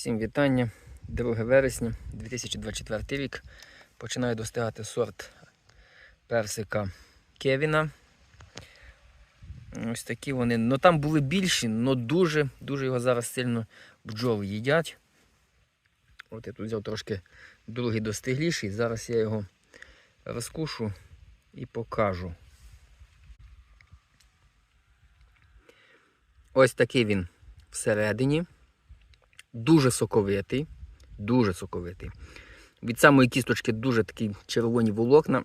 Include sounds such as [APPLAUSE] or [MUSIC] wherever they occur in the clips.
Всім вітання. 2 вересня 2024 рік. Починаю достигати сорт персика Кевіна. Ось такі вони. Ну там були більші, але дуже, дуже його зараз сильно бджоли їдять. От я тут взяв трошки другий достигліший. Зараз я його розкушу і покажу. Ось такий він всередині. Дуже соковитий. Дуже соковитий. Від самої кісточки дуже такі червоні волокна.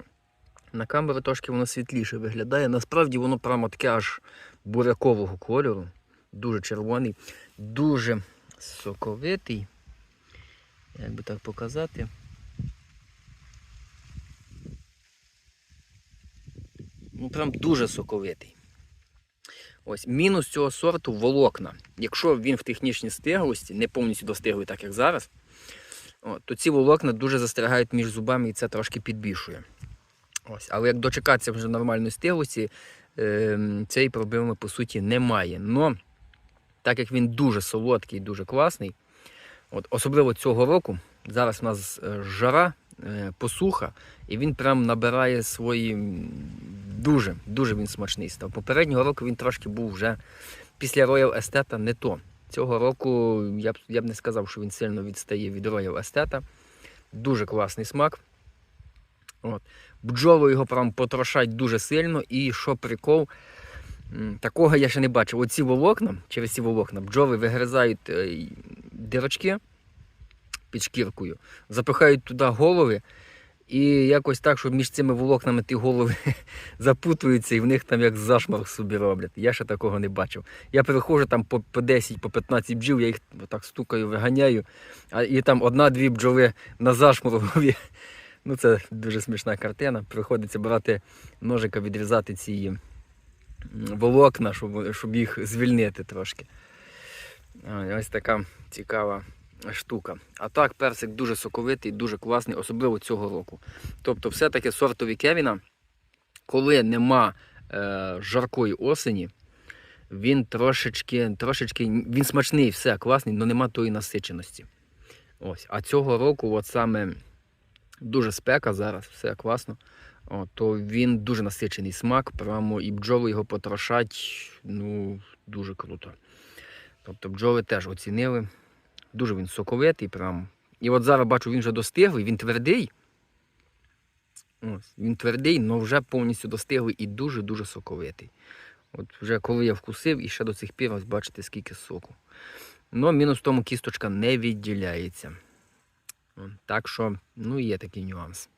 На камері трошки воно світліше виглядає. Насправді воно прямо таке аж бурякового кольору. Дуже червоний, дуже соковитий. Як би так показати. Ну, прям дуже соковитий. Ось мінус цього сорту волокна. Якщо він в технічній стиглості, не повністю достиглий, так як зараз, то ці волокна дуже застрягають між зубами і це трошки підбільшує. Ось. Але як дочекатися вже нормальної стиглості, е, цієї проблеми по суті немає. Но так як він дуже солодкий, дуже класний, от, особливо цього року, зараз у нас е, жара, е, посуха, і він прям набирає свої. Дуже, дуже він смачний став. Попереднього року він трошки був вже після Royal Естета не то. Цього року я б, я б не сказав, що він сильно відстає від Royal Естета. Дуже класний смак. От. Бджоли його прям потрошать дуже сильно. І що прикол, такого я ще не бачив. Оці волокна, через ці волокна, бджоли вигризають е, дірочки під шкіркою, запихають туди голови. І якось так, що між цими волокнами ті голови [LAUGHS] запутуються і в них там як зашморг собі роблять. Я ще такого не бачив. Я переходжу там по, по 10, по 15 бджіл, я їх так стукаю, виганяю, а і там одна-дві бджоли на зашморгові. [LAUGHS] Ну це дуже смішна картина. Приходиться брати ножика, відрізати ці волокна, щоб, щоб їх звільнити трошки. Ось така цікава штука. А так, персик дуже соковитий, дуже класний, особливо цього року. Тобто, все-таки сортові Кевіна, коли нема е, жаркої осені, він трошечки, трошечки, він смачний, все класний, але нема тої насиченості. Ось. А цього року, от саме дуже спека зараз, все класно. О, то він дуже насичений смак, прямо і бджоли його потрошать, ну, дуже круто. Тобто бджоли теж оцінили. Дуже він соковитий прям. І от зараз бачу, він вже достиглий, він твердий. Ось, він твердий, але вже повністю достиглий і дуже-дуже соковитий. От вже коли я вкусив, і ще до цих пір, ось бачите, скільки соку. Ну, мінус в тому кісточка не відділяється. Так що, ну, є такий нюанс.